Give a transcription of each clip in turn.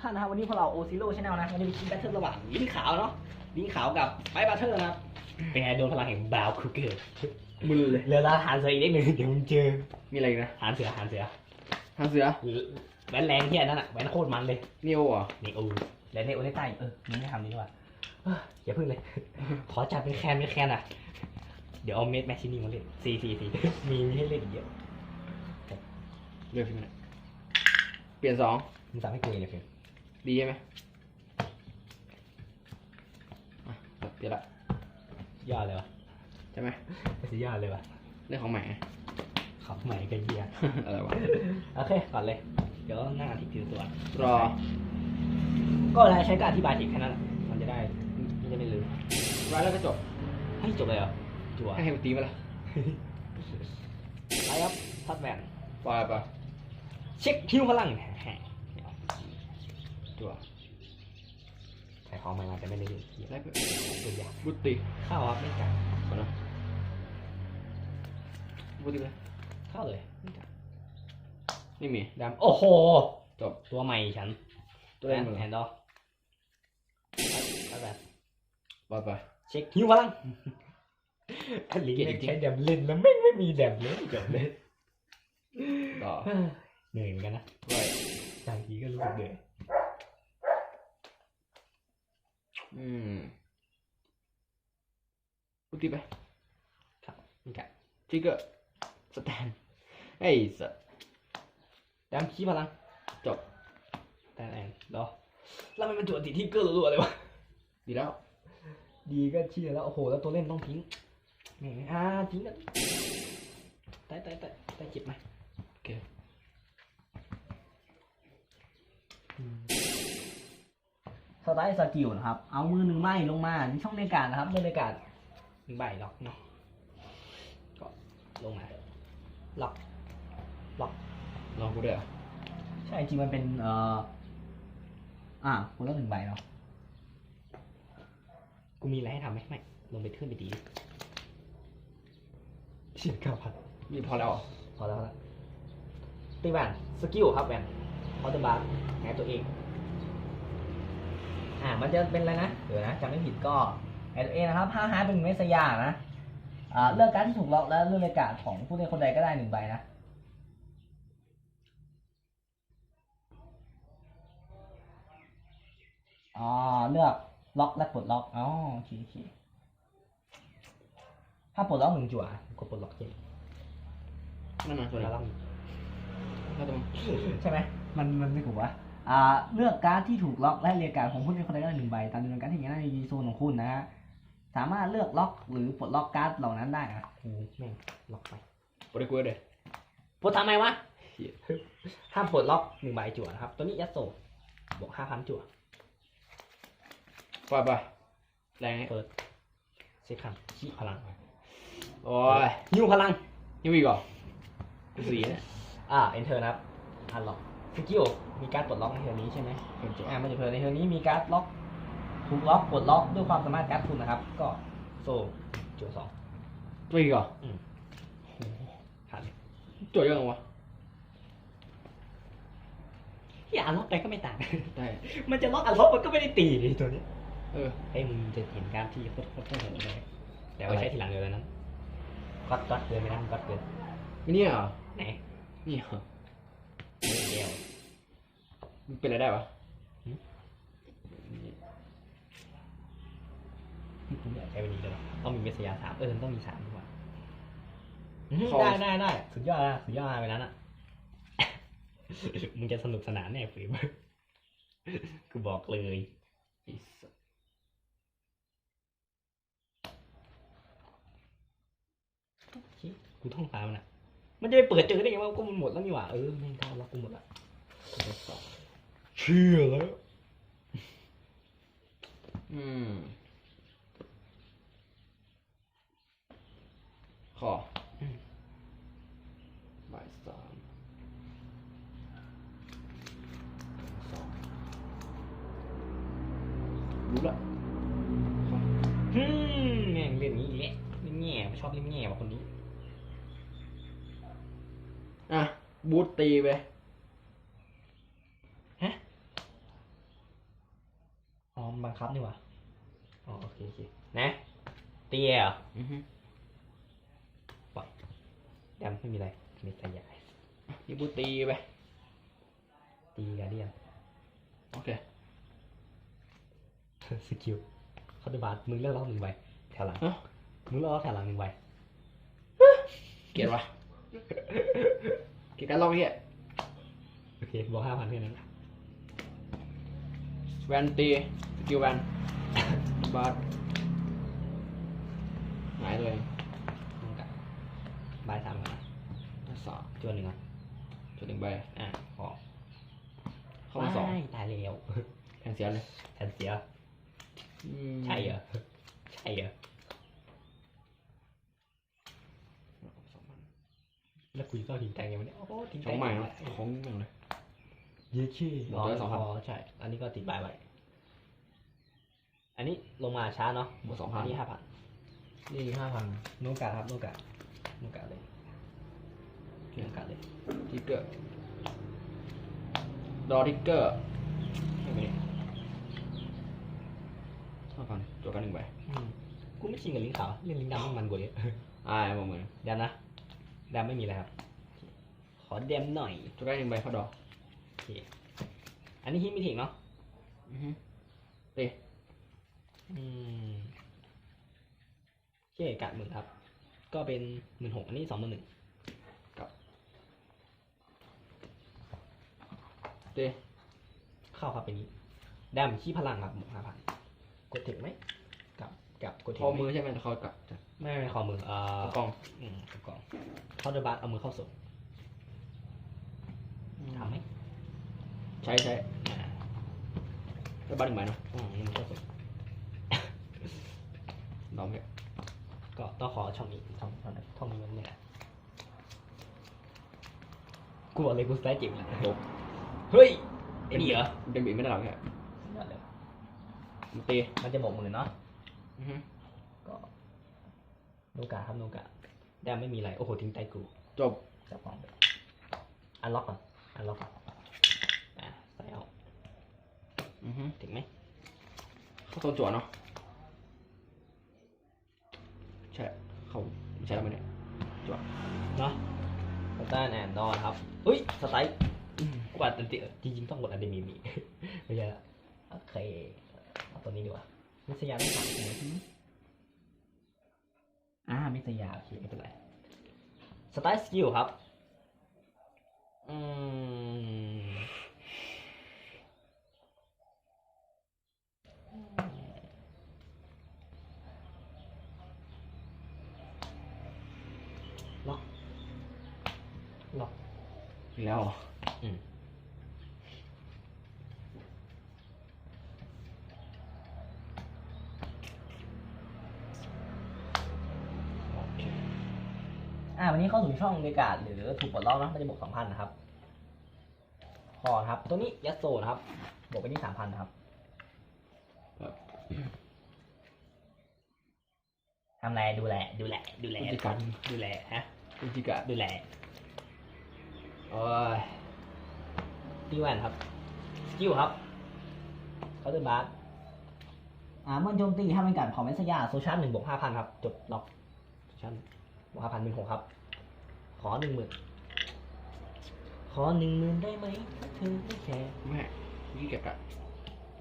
ท่านนะครับวันนี้พวกเราโอซิโร่ชาแนลนะวันนี้มีคลิปแบทเทิลระหว่างลิ้นขาวเนาะลิ้นขาวกับไฟบัตเทอร์นะครับเป็นไงโดนพลังแห่งบราวน์ครูเกอร์มึนเลยเหลือละหารเสืออีกนิดหนึ่งเดี๋ยวมึงเจอมีอะไรอีกนะหารเสือหารเสือทางเสือแหวนแรงที่อันนั้นอะแหวนโคตรมันเลยนิโอเหรอนี่โอ้และในโอเลต้าอีกเออนี่ไม่ทำดีกว่าเอ้ออย่าพึ่งเลย ขอจัดเป็นแคนเป็นแคนอะ เดี๋ยวเอาเมดแมชชีนี่มาเล่นซีซีซีมีมีให้เล่นอีกเยอะเลือกขึ้นมาหน่อยเปลี่ยนสองมึงสั่งให้กูเองเลยเพื่อน ดีใช่ไหมอะเปลี่ยนละยอดเลยวะใช่ไหมไม่ใช่ยอดเลยวะเรื่องของใหม่ขับใหม่กันเยียอะไรวะ โอเค ก่อนเลย เดี๋ยวนั่งอธิบายตัว รอ ก็แล้วใช้การอธิบายทีแค่นั้นแหละมันจะได้มันจะไม่ลืมร้ายแล้วก็จบ ให้ยจบเลยเหรอจั่วให้ให้มันตีมาละไปครับทัดแวนปล่อยไปเช็คฮิวพลัง แหมตัวใส่ของใหม่มาแต่ไม่ได้เล่นเหี้ยได้เพื่อนตัวอย่างบุตตีเข้าครับไม่กัดก่อนนะบุตตีไปเข้าเลยไม่กัดนี่มีดำโอ้โหจบตัวใหม่ฉัน ตัวเล่นมือแอนดอร์ทัดแวนปล่อยไปเช็คฮิวพลังอันนี้เกลียดจริงใช้แดมเล่นแล้วไม่ไม่มีแดมเลยจบเลยต่อเหนื่อยเหมือนกันนะไว้บางทีก็รู้สึกเหนื่อย อืมบุตตีไปไม่กัดทิกเกอร์สแตนไอ้สัสดำขี้พลังจบแต่แอนดอแล้วมันเป็นตัวติดที่เกอร์รัวๆเลยวะดีแล้ว ดีก็เชี่ยแล้ว โอ้โห แล้วตัวเล่นต้องทิ้งแหมอ่าทิ้งกันตายตายตายตายเจ็บไหมโอเค สไตล์สกิลนะครับ เอามือหนึ่งไม้ลงมาที่ช่องในการนะครับเล่นในการหนึ่งใบล็อกเนาะก็ลงมาล็อกล็อกลองกูด้วยเหรอใช่จริงมันเป็นเอ่ออ่าคุณละหนึ่งใบเนาะกูมีอะไรให้ทำไหมไม่ลงไปขึ้นไปดีเฉียดเก้าพันนี่พอแล้วเหรอพอแล้วพอแล้วตีแวนสกิลครับแวนคอร์เตอร์บาร์แหนตัวเอง อ่า มันจะเป็นอะไรนะ เดี๋ยวนะจำไม่ผิดก็แหนตัวเองนะครับห้าฮาร์ดเป็นเมสยานะ อ่า เลือกการดที่ถูกล็อกแล้วเลือกรายการของผู้เล่นคนใดก็ได้หนึ่งใบนะอ๋อ เลือกล็อกและปลดล็อก อ๋อ โอเคโอเคถ้าปลดล็อกหนึ่งจั่วกดปลดล็อกเจ็ดนั่นมาตัวไหนแล้วล็อกถ้าตัวใช่ไหม มันมันไม่ถูกวะอ่า เลือกการ์ดที่ถูกล็อกและเรียกการ์ดของผู้เล่นคนใดก็ได้หนึ่งใบตามจำนวนการ์ดที่อยู่ในดีโซนของคุณนะฮะสามารถเลือกล็อกหรือปลดล็อกการ์ดเหล่านั้นได้อะโอ้แม่งล็อกไปปล่อยกูเลยปลดทำไมวะเหี้ยห้ามปลดล็อกหนึ่งใบจั่วนะครับ ตัวนี้ยัดโซบวกห้าพันจั่วปล่อยไปแรงไงเปิดเซ็คันขี้พลังโอ้ยยิวพลังยังมีอีกเหรอกูสีเนี่ยอ่าเอนเตอร์นะครับอันล็อกสกิล มีการดปลดล็อกในเทอร์นี้ใช่ไหมเห็นจบอ่ามันจะเพิ่มในเทอร์นี้มีการดล็อกถูกล็อกปลดล็อกด้วยความสามารถการดคุณนะครับ ก็โซจั่วสองตัวอีกเหรอผ่านเลยจวดเยอะจังวะที่อ่านล็อกไปก็ไม่ต่างได้มันจะล็อกอันล็อกมันก็ไม่ได้ตีนี่ตัวนี้เออเฮ้ยมึงจะเห็นการที่โคตรโคตรโคตรเห็นเลยแต่ว่าใช้ทีหลังเลยนั้นก็ก็เกินไปนะก็เกินไม่เนี่ยเหรอไหน นี่เหรอไม่เดียว มันเป็นอะไรได้วะผมอยากใช้วันนี้เลยต้องมีเมสยาสามเออต้องมีสามดีกว่าได้ได้ได้สุดยอดนะสุดยอดไปนั้นอะมึงจะสนุกสนานแน่ฟิล์มกูบอกเลยไอ้สัสกูท่องตามมันอะ มันจะไปเปิดเจอได้ไงว่าก็มันหมดแล้วนี่หว่า เออแม่งเข้าล็อกกูหมดละตัวสอง เชื่อแล้ว อืมขออบ่ายสามสองรู้ละขอฮึมแม่งเล่นนี้อีกแล้วเล่นแง่ชอบเล่นแง่ว่ะคนนี้ อะ บูทตีไป ฮะ ครับนี่หว่าอ๋อโอเคโอเคนะเตี้ยเหรออือฮึแดมไม่มีอะไรมีขยายยิบูตีไป ตีการเดียนโอเค สกิลคาร์ดบาร์มึงเลือกล็อกหนึ่งใบแถวหลังฮะ มึงเลือกล็อกแถวหลังหนึ่งใบเกลียดวะเกลียดการลองเฮียโอเคบอกห้าพันแค่นั้นแวนตีส กิลแวนบาสหายเลยมึงกับใบสามกันนะสามจวนหนึ่งอะจุดหนึ่งใบอะขอเข้ามาสองไม่ตายแล้วแทนเสียเลยแทนเสียอืมใช่เหรอใช่เหรอสองพันแล้วคุยก็ทิ้งแตงยังไงเนี่ยโอ้โหทิ้งสแตองงใหม่เนาะของแม่งเลยเยอะชื่อหมดตัวละ2,000อ๋อใช่ อันนี้ก็ติดใบไว้ อันนี้ลงมาช้าเนาะหมดสองพันอันนี้ห้าพันนี่ห้าพันโนกาครับโนกาโนกาเลยโนกาเลยทิกเกอร์ดอทิกเกอร์ไม่เป็นไรห้าพันจวกันหนึ่งใบอืมกูไม่ชินกับลิงก์ขาวเล่นลิงก์ดำมันมันกว่าเยอะอ่าบอกเหมือนเดมนะเดมไม่มีอะไรครับ ขอเดมหน่อยจวกันหนึ่งใบเข้าดอกโอเคอันนี้ฮิตมิถิงเนาะอือฮึตี อืมโอเคกะหมื่นครับ ก็เป็นหมื่นหกอันนี้สองหมื่นหนึ่งตีเข้าครับเป็นนี้แดมขี้พลังครับหมกห้าพันกดถึงไหมกับกับกดถึคงอไหมือใช่ไหมเขากลับจ้ะไม่ไม่คอมือเอ่อกล่องอืมกล่องเข้าเดอะบัสเอามือเข้าส่งทำไหมใช้ใช้อ่าแล้วบ้านหนึ่งใบเนาะอืมมือเข้าส่ง ดอมเนี่ยก็ต้องขอช่องนี้ช่องช่องนั้นช่องนี้มันเนี่ยกูบอกเลยกูสไตล์เจ็บเลยจบเฮ้ยไอ้นี่เหรอเดบิวไม่ได้หรอกแค่สุดยอดเลยมันตีมันจะบอกหมื่นเนาะอือฮึก็โนกาครับโนกาแดมไม่มีอะไร โอ้โห ทิ้งไตกูจบจับกล่องไปอันล็อกก่อนอันล็อกก่อนอะใส่เอาอือฮึถึงไหมเข้าโซนจั่วเนาะใช่เขาไม่ใช่แล้วมั้ยเนี่ยจั่วเนาะสแตนแอนดอนครับอุ้ยสไตล์กวาดตันติจริงๆต้องกดอันเดมีมีไม่ใช่ละโอเคเอาตัวนี้ดีกว่ามิสยาไม่สั่งใช่ไหมอ่ามิสยาโอเคไม่เป็นไรสไตล์สกิลครับอืมล็อกล็อก อีกแล้วเหรออืมโอเคอ่าวันนี้เข้าสู่ช่องเดกาดหรือถูกปลดล็อกนะมันจะบวกสองพันนะครับพอครับ ตัวนี้ยัดโซนะครับ บวกไปที่สามพันนะครับครับทำอะไรดูแลดูแลดูแลพฤติกรรมดูแลฮะพฤติกรรมดูแล โอ้ยตีแวนครับสกิลครับเขาจะบาร์อ่าเมื่อโจมตีถ้าเป็นการของแมสซยาโซชาร์หนึ่งบวกห้าพันครับ จบล็อกโซชาร์บวกห้าพันเป็นหกครับ ขอหนึ่งหมื่นขอหนึ่งหมื่นได้ไหมถ้าเธอไม่แคร์แม่ยี่เก็บอะ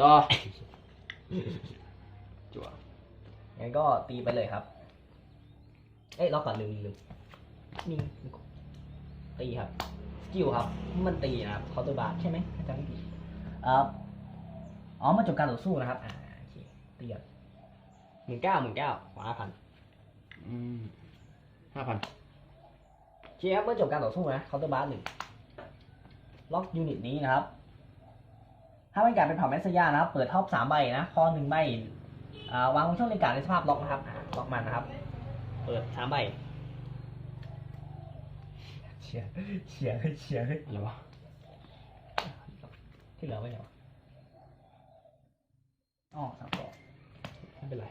ดอ จั่วงั้นก็ตีไปเลยครับ เอ้ยล็อกก่อนลืมลืมมีตีครับส กิลครับ มันตีนะครับเคาตอร์บาร์ใช่ไหมอาจารย์ไม่ผิดเอ่ออ๋อมาจบการต่อสู้นะครับ อ่าโอเคตีก่อนหมื่นเก้าหมื่นเก้าขอห้าพันอืมห้าพันโอเคครับเมื่อจบการต่อสู้นะเคาตอร์บาร์หนึ่งล็อกยูนิตนี้นะครับ ถ้าเป็นการเป็นเผ่าแมสซยานะครับ เปิดท็อปสามใบนะ คอหนึ่งใบวางบนช่องเลนการในสภาพล็อกนะครับ ล็อกมันนะครับ เปิดสามใบ ฉียเฉียเฉียอะไรวที่เลืว้หนวอ๋อสามสอไม่เป็นไร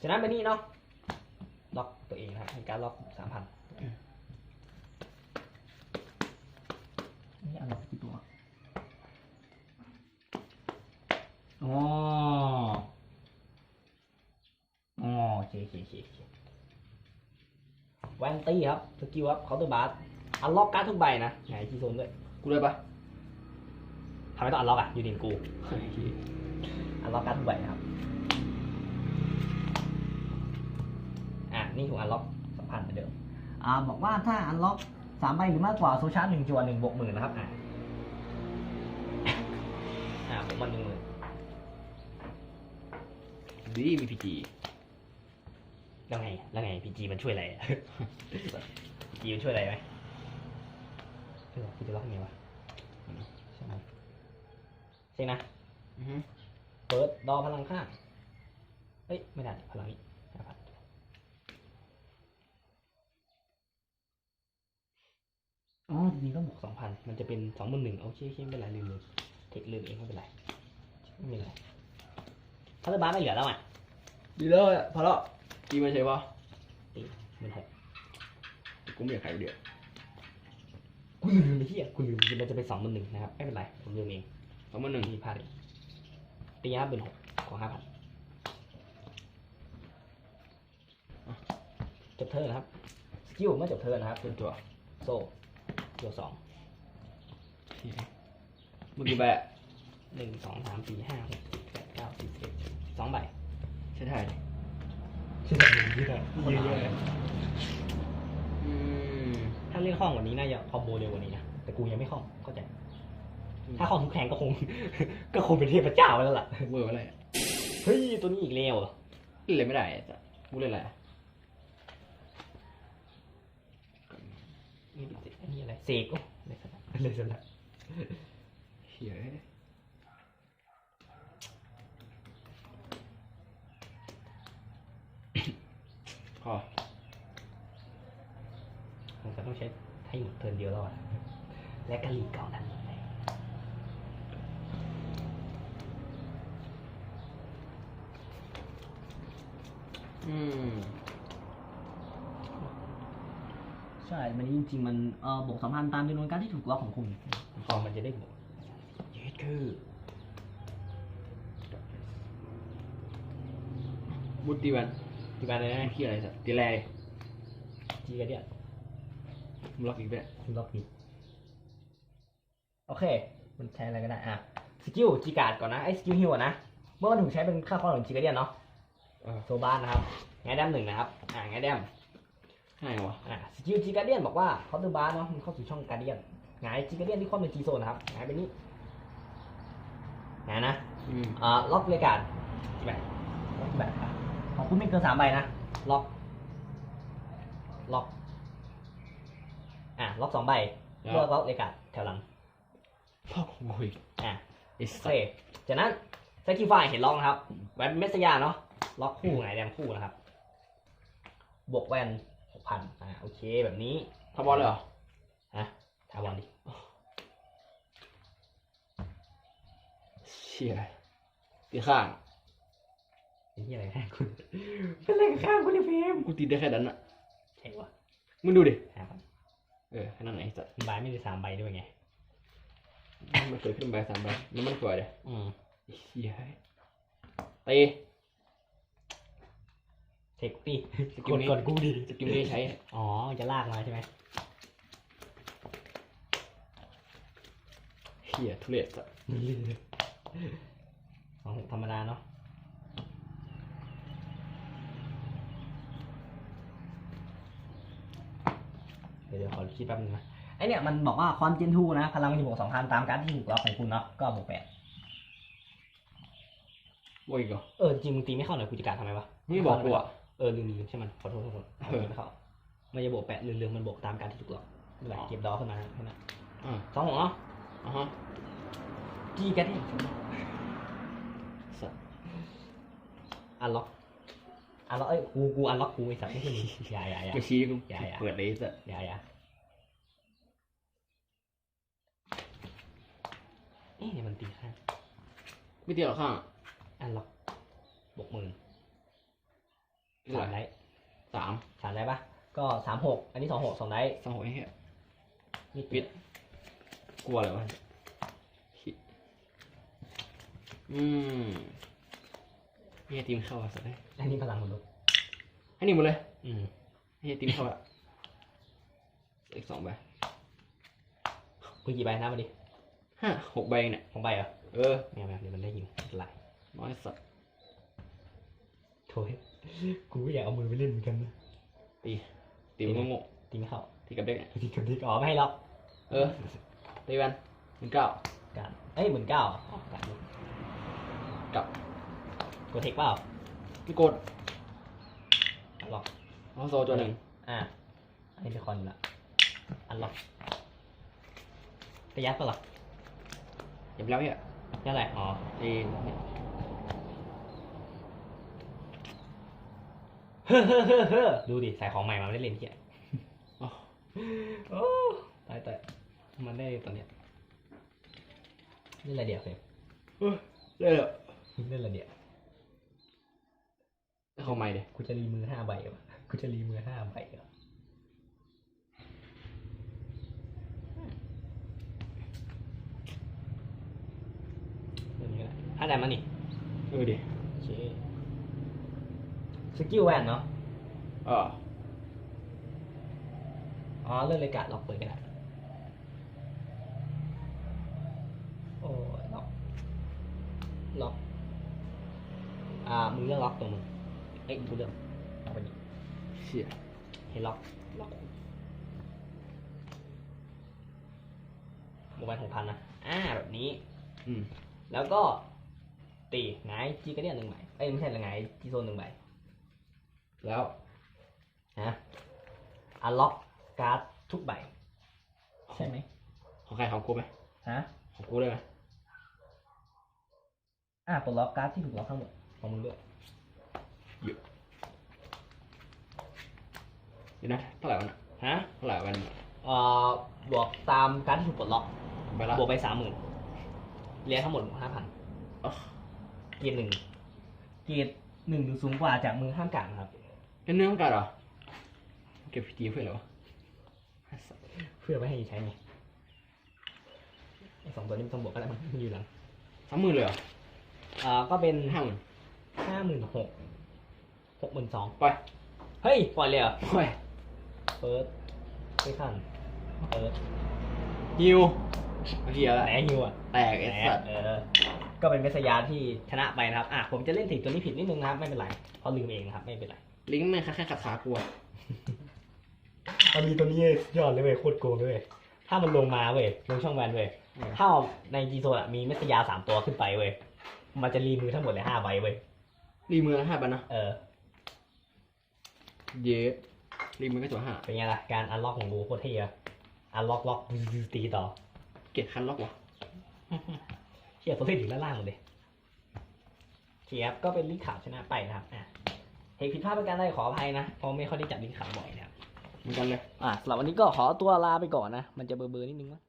จากนั้นไปนี่เนาะล็อกตัวเองนะใรันการล็อกสามพันนี่อันล็อกกี่ตัวอ๋ออ๋อโอเคโอเคโอเคแวนตี้ครับสกิลครับเขาตัวบาร์ อันล็อกการ์ดทุกใบนะไหนจีโซนด้วยกูได้ปะทำไมต้องอันล็อกอะยูนินกูอันล็อกการ์ดทุกใบนะครับอะนี่ถูกอันล็อกสัมพันธ์เหมือนเดิมอ่าบอกว่าถ้าอันล็อกสามใบหรือมากกว่าโซชาร์จหนึ่งจวนหนึ่งบวกหมื่นนะครับอะอ่าผมมันหนึ่งหมื่นดีมีพีจีแล้วไงแล้วไงพีจีมันช่วยอะไรอะพีจีมันช่วยอะไรไหม ช่วยอะไรกูจะล็อกยังไงวะใช่ไหมใช่นะอือฮึเปิดดอพลังข้างเอ้ย ไม่ได้พลังนี้ห้าพันอ๋อจริงๆต้องบวกสองพันมันจะเป็นสองหมื่นหนึ่งเอาเชี่ยเชี่ยไม่เป็นไรลืมลืมเทคลืมเองไม่เป็นไรไม่เป็นไรถ้าเลือกบ้านไม่เหลือแล้วอะดีเลยพอแล้วจีมาใช่ปะตีหมื่นหกกูไม่อยากขายเดียว กูลืมไปที่อะกูลืมมันจะเป็นสองหมื่นหนึ่งนะครับไม่เป็นไรผมลืมเองสองพันหนึ่งมีพลาดเองตีห้าหมื่นหกขอห้าพันจบเทิร์นนะครับสกิลเมื่อจบเทิร์นนะครับเป็นตัวโซ่เดียวสองเมื่อกี้แบะหนึ่งสองสามสี่ห้าหกเจ็ดแปดเก้าสิบสิบเอ็ดสองใบใช่ไทยชื่อแบบนี้ที่แบบเยอะอืมถ้าเล่นห้องกวันนี้น่าจะคอมโบเร็วกว่านี้นะ แต่กูยังไม่ห้องเข้าใจ ถ้าห้องทุกแข่งก็คง ก็คงเป็นเทพเจ้าแล้วล่ะ เวอร์อะไรเฮ้ยตัวนี้อีกแล้วเหรอเล่นอะไรไม่ได้อะจ้ะกูเล่นอะไรนี่เป็นอันนี้อะไรเสกโอ้อะไรสักอย่างอะไรสักอย่างเฮียพอ ผมจะต้องใช้ให้หมดเทิร์นเดียวแล้วอะและกะหรี่เก่านั้นเลยอืม ใช่ มันจริงๆ มันเอ่อบวกสัมพันธ์ตามจำนวนการดที่ถูกล็อกของคุณพอมันจะได้บวกเยดคือมุดตีวันที่บ้านเลยนะเฮียอะไรสัตว์ตีแรงจีกันเนี่ยมึง ล็อกอีกแบบคุณล็อกผิดโอเค มันใช้อะไรก็ได้อะสกิลจีการ์ดก่อนนะไอ้สกิลฮิวอะนะเมื่อมันถูกใช้เป็นค่าคอของจีการ์เดียนเนาะเออโซบ้านนะครับไงแดมหนึ่งนะครับ อ่าไงแดมให้วะอ่าสกิลจีการ์เดียนบอกว่าเคาน์เตอร์บาร์เนาะมันเข้าสู่ช่องการ์เดียนไงจีการ์เดียนที่ครอบเป็นจีโซนนะครับไงเป็นนี้ไงนะอืมอ่าล็อกเลยการ์ดกี่ใบล็อกกี่ใบอะของคุณไม่เกินสามใบนะล็อกล็อก อะล็อกสองใบเพื่อล็อกเลยการ์ดแถวหลัง พ่อของกูอีกอะ ไอ้โอสัเคตว์จากนั้นสกิลไฟเห็นล็อกนะครับ แวนเมสยาเนาะ ล็อกคู่ไงแดงคู่นะครับ บวกแวนหกพันอ่าโอเคแบบนี้ทำบอลเลยเหรอ ฮะทาวอนดิ เชี่ยตีข้างเป็นที่อะไรข้างคุณเป็นอะไรกับข้างคุณดิเฟมกูตีได้แค่นั้นอะใช่วะมึงดูดิ ห้าพัน เออแค่นั้นไอ้สัตว์ใบไม่ได้สามใบด้วยไง มันเกิดขึ้นใบสามใบแล้วมันกว่าเลยอืมไอ้เชี่ยตีเทคตี้สกิกลดนี้กดกูดิสกิลนี้ใช้ อ๋อ จะลากมาใช่ไหมเฮียทุเรศสัตว์ของธรรมดาเนาะ ดี๋ยวเดี๋ยวขอคิดแป๊บนึงนะไอเนี่ยมันบอกว่าความเจนทูนะพลังมันจะบวกสองพันตามการดที่ถูกล็อกของคุณเนาะก็บวกแปดโอ้ยก็เออจริงมึงตีไม่เข้าหน่อยกูจะการทำไมวะไม่บอกกูอะเออลืมลืมใช่มันขอโทษขอโทษเออไม่เข้ามันจะบวกแปดลืมลืมมันบวกตามการที่ถูกล็อกไม่เป็นไรเก็บดอขึ้นมาแค่นั้นอ่าสองหัวเนาะอ่าฮะจีกันที่สัตว์อันล็อก อันล็อกเอ้ยกูกูอันล็อกกูไอ้สัตว์ไม่ใช่มึงอย่าอย่าอย่ากูชี้กูอย่าอย่า เปิดเลยไอ้สัตว์อย่าอย่าเอ๊ะเนี่ยมันตีข้างไม่ตีหรอกข้างอันล็อกบวกหมื่นเท่าสามไหร่ได้สามสามได้ปะก็สามหกอันนี้สองหกสองได้สองหกไอ้เหี้ย นี่ปิด กลัวอะไรวะฮิอืม เฮียทีมเข้าอะสัตว์เอ้ยอันนี้พลังมนุษย์ให้นี่หมดเลย อืมเฮียทีมเข้าอะอีกสองใบคุณกี่ใบนะมาดิห้าหกใบเองเนี่ยของใบเหรอเออไม่เอาไม่เอาเดี๋ยวมันได้ยินไหลน้อยสัตว์โถยกูก็อยากเอามือไปเล่นเหมือนกันนะตีตีมันโง่ตีไม่เข้าๆตีกับเด็กเนี่ยตีกับดิกอ๋อไม่ให้ล็อกเออตีแวนหนึ่งเก้าการเอ้ยหมื่นเก้าอ๋อการดกับ กดเทคเปล่าไม่กดล็อกเอาโซตัวหนึ่งอ่าอันนี้เป็นคอนอยู่ละอันล็อกจะยัดปะล่ะอย่าไปแล้วเนี่ยยัดอะไรอ๋อตีเนี่ยเฮ้อเฮ้อเฮ้อเฮ้อดูดิใส่ของใหม่มาไม่ได้เล่นเที่ยอ๋อโอ้ตายแต่มันได้ตอนเนี้ยเล่นอะไรเดียวเลยเออเล่นเหรอเล่นอะไรเดียว เอาเข้าใหม่ดิกูจะรีมือห้าใบเหรอกูจะรีมือห้าใบเหรอเรื่องนี้ก็ได้อะไหนมานี่เออดิโอเคสกิลแวนเนาะเอออ๋อเลื่อนเลยกะล็อกเปิดก็ได้โอ้ยล็อกล็อกอ่ามึงเลือกล็อกตัวมึง เอ้ยกูเลือกล็อกไปนี่เชี่ยเห็นล็อกล็อกโมบายหกพันนะ อ่า แบบนี้ อืม แล้วก็ ตีหงายจีกระเดียนหนึ่งใบเอ้ยไม่ใช่หงายจีโซนหนึ่งใบแล้วนะอันล็อกการ์ดทุกใบ ใช่ไหมของใครของกูไหมฮะของกูเลยไหมอ่าปลดล็อกการ์ดที่ถูกล็อกทั้งหมดของมึงด้วย เดี๋ยวนะเท่าไหร่วะน่ะฮะเท่าไหร่วันเอ่อบวกตามการดที่ถูกปลดล็อกไปละบวกไปสามหมื่นเรียนทั้งหมดห้าพันอ๋อเกียร์หนึ่งเกียร์หนึ่งหรือสูงกว่าจากมือห้ามการนะครับเป็นเนื้อของกันเหรอเก็บพีจีเพื่ออะไรวะเพื่อไม่ให้ใช้ไงไอ้สองตัวนี้ไม่ต้องบวกก็ได้มันอยู่หลังสามหมื่นเลยเหรอเอ่อก็เป็นห้าหมื่นห้าหมื่นหก หกหมื่นสองไป เฮ้ย ปล่อยเลยเหรอไปเปิดไม่ขั้นเปิดฮิวเฮียละไหนฮิวอะแตกไอ้แหมสัตว์ เออ ก็เป็นเมสยาที่ชนะไปนะครับ อะ ผมจะเล่นถึงตัวนี้ผิดนิดนึงนะครับ ไม่เป็นไรเพราะลืมเองนะครับ ไม่เป็นไร ลิงก์มันแค่แค่ขัดขากูอะอันนี้ตัวนี้ยอดเลยเว้ยโคตรโกงเลยเว้ยถ้ามันลงมาเว้ยลงช่องแวนเว้ยถ้าในจีโซนอะมีเมสยาสามตัวขึ้นไปเว้ยมันจะรีมือทั้งหมดเลยห้าใบเว้ยรีมือละห้าพันนะเออ เยสรีมือก็ตัวห้าเป็นไงล่ะ การอันล็อกของกูโคตรเท่อะอันล็อกล็อกตีต่อ เกลียดคันล็อกวะเชี่ยตัวเล่นอยู่ด้านล่างหมดเลยเทียบก็เป็นลิงก์ข่าวชนะไปนะครับอะเหตุผิดพลาดประการใดขออภัยนะเพราะไม่ค่อยได้จับลิงก์ข่าวบ่อยนะครับเหมือนกันเลย อะสำหรับวันนี้ก็ขอตัวลาไปก่อนนะ มันจะเบอร์เบอร์นิดนึงวะ